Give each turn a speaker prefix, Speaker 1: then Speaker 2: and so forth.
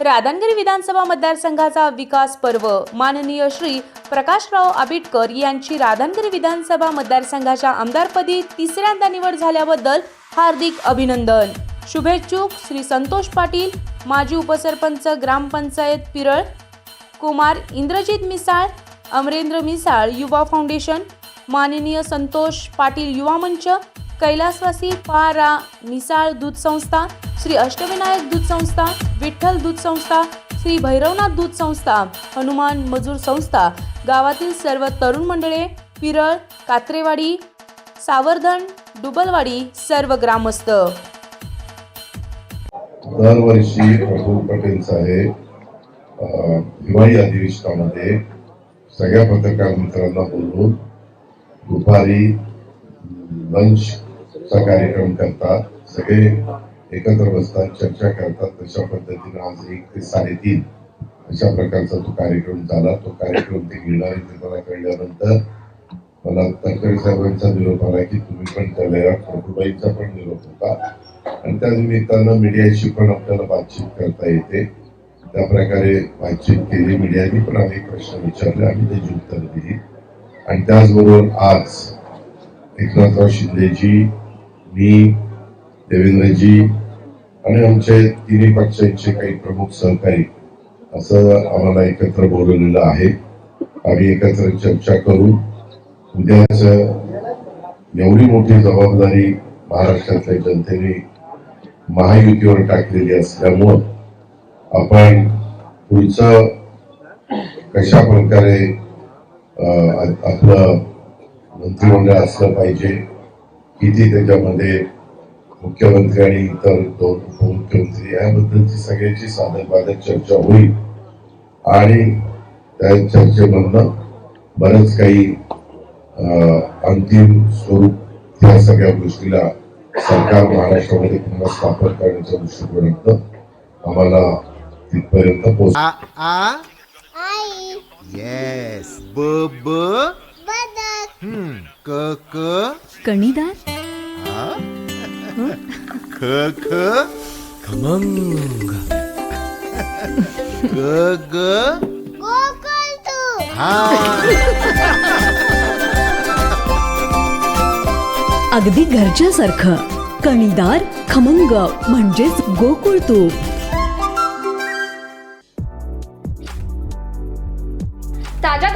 Speaker 1: राधानगिरी विधानसभा मतदारसंघाचा विकास पर्व. माननीय श्री प्रकाशराव आबिटकर यांची राधानगिरी विधानसभा मतदारसंघाच्या आमदारपदी तिसऱ्यांदा निवड झाल्याबद्दल हार्दिक अभिनंदन. शुभेच्छुक श्री संतोष पाटील माजी उपसरपंच ग्रामपंचायत पिरळ कुमार इंद्रजित मिसाळ अमरेंद्र मिसाळ युवा फाउंडेशन माननीय संतोष पाटील युवा मंच कैलासवासी पारा मिसाळ दूध संस्था श्री अष्टविनायक दूध संस्था विठ्ठल दूध संस्था श्री भैरवनाथ दूध संस्था हनुमान मजूर संस्था गावातील सर्व तरुण मंडळे पिरळ कात्रेवाडी सावर्धन डुबलवाडी सर्व ग्रामस्थ.
Speaker 2: दरवर्षी प्रफुल्ल पटेल साहेब हिवाळी अधिवेशनामध्ये सगळ्या पत्रकार मित्रांना बोलून दुपारी लंच चा कार्यक्रम करतात. सगळे एकत्र बसतात चर्चा करतात. तशा पद्धतीनं आज एक ते साडेतीन अशा प्रकारचा तो कार्यक्रम झाला. तो कार्यक्रम ते घेणार आहे मला कळल्यानंतर मला तडकरे साहेबांचा निरोप आला की तुम्ही पण त्याला प्रभुबाईंचा पण निरोप होता. आणि त्या निमित्तानं मीडियाशी पण आपल्याला बातचीत करता येते. त्या प्रकारे बातचीत केली. मीडियाने पण अनेक प्रश्न विचारले. आणि त्याची उत्तर दिली. आणि त्याचबरोबर आज एकनाथराव शिंदेजी मी देवेंद्रजी आणि आमचे तिन्ही पक्षांचे काही प्रमुख सहकारी असं आम्हाला एकत्र बोलवलेलं आहे. आम्ही एकत्र चर्चा करू. उद्याच एवढी मोठी जबाबदारी महाराष्ट्रातल्या जनतेने महायुतीवर टाकलेली असल्यामुळं आपण पुढचं कशा प्रकारे आपलं मंत्रिमंडळ असलं पाहिजे किती त्याच्यामध्ये मुख्यमंत्री आणि इतर दोन उपमुख्यमंत्री याबद्दलची सगळ्याची साधक बाधक चर्चा होईल आणि त्या चर्चेमधनं बरंच काही अं, अंतिम स्वरूप या सगळ्या गोष्टीला सरकार महाराष्ट्रामध्ये पुन्हा स्थापन करण्याच्या दृष्टिकोनातून आम्हाला तिथपर्यंत पोहोच
Speaker 3: आ आ
Speaker 4: आई
Speaker 3: येस ब ब क क
Speaker 5: कणीदार?
Speaker 3: ख ख खमंग ग ग
Speaker 4: तू
Speaker 3: हा
Speaker 5: अगदी घरच्यासारखं. कणीदार खमंग म्हणजेच गोकुळ तूप.